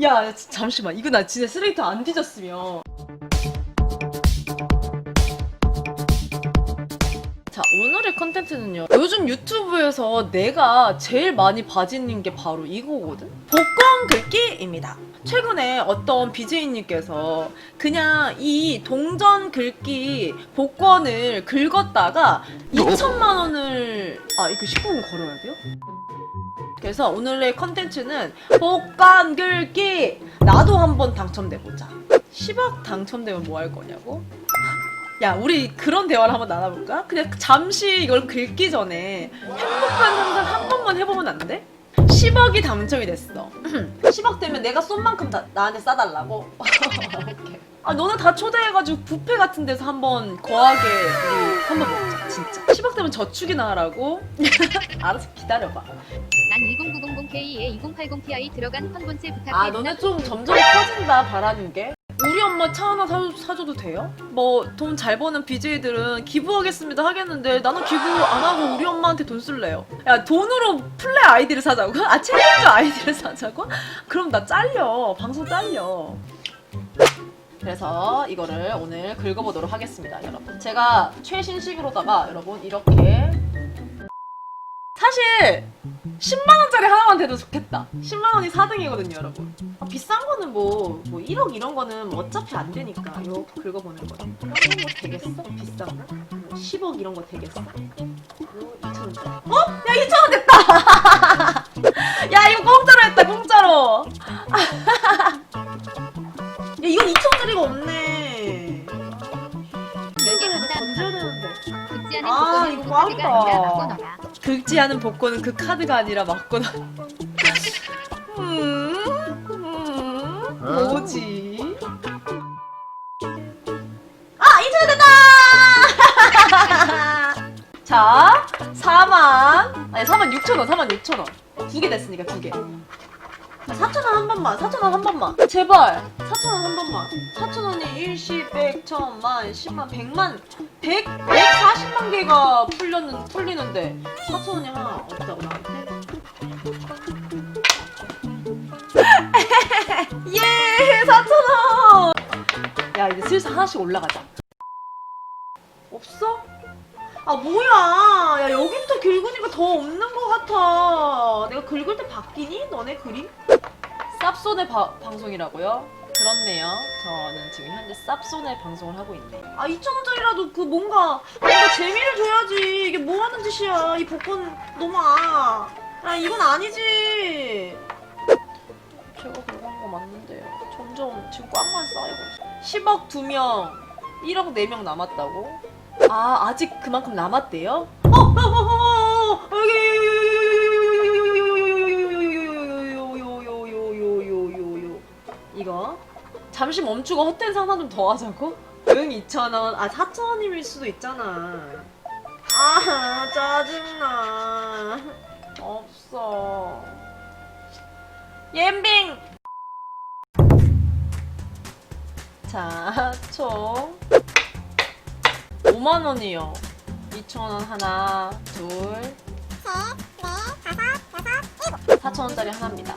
야 지- 잠시만. 이거 나 진짜 쓰레기통 안 뒤졌으면. 자 오늘의 컨텐츠는요. 요즘 유튜브에서 내가 제일 많이 봐지는 게 바로 이거거든? 복권 긁기입니다. 최근에 어떤 BJ님께서 그냥 이 동전 긁기 복권을 긁었다가 2천만 원을 아 이거 19분 걸어야 돼요? 그래서 오늘의 컨텐츠는 복권 긁기 나도 한번 당첨돼보자 10억 당첨되면 뭐 할 거냐고? 야 우리 그런 대화를 한번 나눠볼까? 그냥 잠시 이걸 긁기 전에 행복한 상상 한 번만 해보면 안 돼? 10억이 당첨이 됐어 10억 되면 내가 쏜 만큼 다 나한테 싸달라고? 아 너는 다 초대해가지고 뷔페 같은 데서 한번 거하게 우리 한번 먹자 진짜 10억 되면 저축이나 하라고? 알아서 기다려봐 난 10900K에 2080ti 들어간 펀본체 부탁해. 아 너네 좀 점점 커진다 바라는 게 우리 엄마 차 하나 사, 사줘도 돼요? 뭐 돈 잘 버는 BJ들은 기부하겠습니다 하겠는데 나는 기부 안 하고 우리 엄마한테 돈 쓸래요 야 돈으로 플레 아이디를 사자고? 아 챌린저 아이디를 사자고? 그럼 나 잘려 방송 잘려 그래서 이거를 오늘 긁어보도록 하겠습니다 여러분 제가 최신식으로다가 여러분 이렇게 사실 10만원짜리 하나만 돼도 좋겠다. 10만원이 4등이거든요, 여러분. 아, 비싼 거는 뭐, 뭐 1억 이런 거는 뭐 어차피 안 되니까 요 긁어보는 거죠. 이런 거뭐 되겠어? 비싼 거? 뭐 10억 이런 거 되겠어? 요 2천원짜리. 어? 야, 2천원 됐다! 야, 이거 공짜로 했다, 공짜로! 야, 이건 2천원짜리가 없네. 열개 던져야 감사합니다. 되는데. 아, 이거 그 꽝이다. 긁지 않은 복권은 그 카드가 아니라 맞거나. 음, 음, 뭐지? 아, 이제 됐다! 자, 4만, 아니, 4만 6천 원, 4만 6천 원. 두 개 됐으니까 두 개. 4천 원 한 번만, 4천 원 한 번만. 제발, 4천 원 한 번만. 4천 원이 일시, 백, 천만, 십만, 백만, 백, 백사십만 개가 풀렸는, 풀리는데 4천 원이 하나 없다고 나한테? 예, 4천 원. 야, 이제 슬슬 하나씩 올라가자. 없어? 아 뭐야? 야 여기부터 긁으니까 더 없는 것 같아. 내가 긁을 때 바뀌니? 너네 그림? 쌉손의 바- 방송이라고요? 그렇네요. 저는 지금 현재 쌉손의 방송을 하고 있네. 아 2천원짜리라도 그 뭔가 뭔가 재미를 줘야지. 이게 뭐 하는 짓이야. 이 복권 너무 아 야, 이건 아니지. 제가 긁은 거 맞는데요. 점점 지금 꽝만 쌓이고 있어 10억 2명. 1억 4명 남았다고? 아 아직 그만큼 남았대요? 어, 어, 어, 어, 어, 여기 이거 잠시 멈추고 헛된 상상 좀더 하자고? 응 2,000원 아 4,000원임일 수도 있잖아 아 짜증나 없어 옌빙 자 총 5만 원이요. 2천 원 하나, 둘, 4천 원짜리 하나입니다.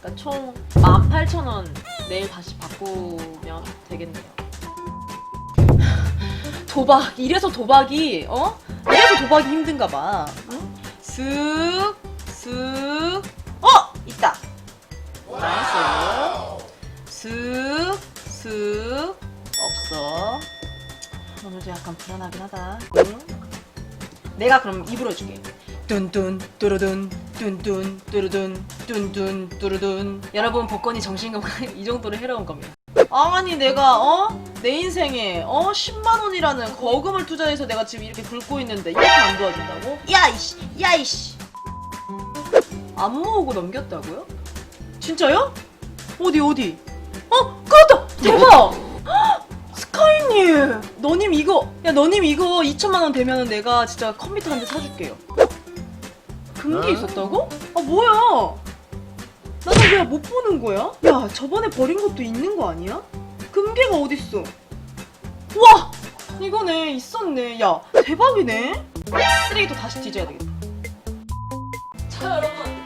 그러니까 총 18,000원 내일 다시 바꾸면 되겠네요. 도박 이래서 도박이 어? 이래서 도박이 힘든가 봐. 응? 쓱, 쓱, 오늘도 약간 불안하긴 하다. 응? 내가 그럼 입으로 해줄게. 뚠뚠 뚜루둔 뚠뚠 뚜루둔 뚠뚠 뚜루둔 여러분 복권이 정신건강 이 정도로 해로운 겁니다. 아니 내가 어? 내 인생에 어? 10만 원이라는 거금을 투자해서 내가 지금 이렇게 긁고 있는데 이렇게 안 도와준다고? 야이씨 야이씨 안 모으고 넘겼다고요? 진짜요? 어디 어디? 어? 그렇다! 대박! 스카이님! 너님 이거, 야, 너님 이거 2천만 원 되면 내가 진짜 컴퓨터 한 대 사줄게요. 금기 어? 있었다고? 아, 뭐야? 나는 왜 못 보는 거야? 야, 저번에 버린 것도 있는 거 아니야? 금괴가 어딨어? 와! 이거네, 있었네. 야, 대박이네? 쓰레기도 다시 뒤져야 되겠다. 자, 여러분.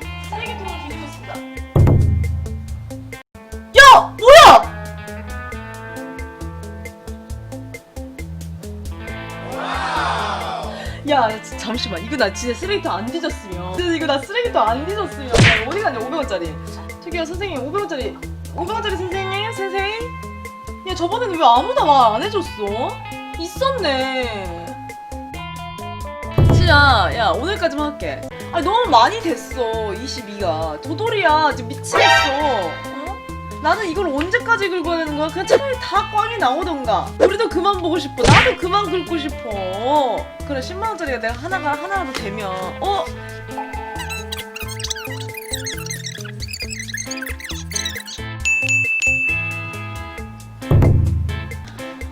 잠시만. 이거 나 진짜 쓰레기통 안 뒤졌으면. 진짜 이거 나 쓰레기통 안 뒤졌으면 야, 어디 갔냐? 500원짜리. 저기요 선생님 500원짜리. 500원짜리 선생님 선생님? 야 저번에는 왜 아무나 말 안 해줬어? 있었네. 진짜 야 오늘까지만 할게. 아 너무 많이 됐어 22가. 도돌이야. 지금 미치겠어 어? 나는 이걸 언제까지 긁어야 되는 거야? 그냥 차라리 다 꽝이 나오던가 우리도 그만 보고 싶어 나도 그만 긁고 싶어 그래 10만원짜리가 내가 하나가 하나라도 되면 어?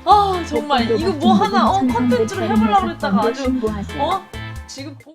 아 정말 이거 뭐 하나 어 컨텐츠로 해보려고 그랬다가 아주 어? 지금 보...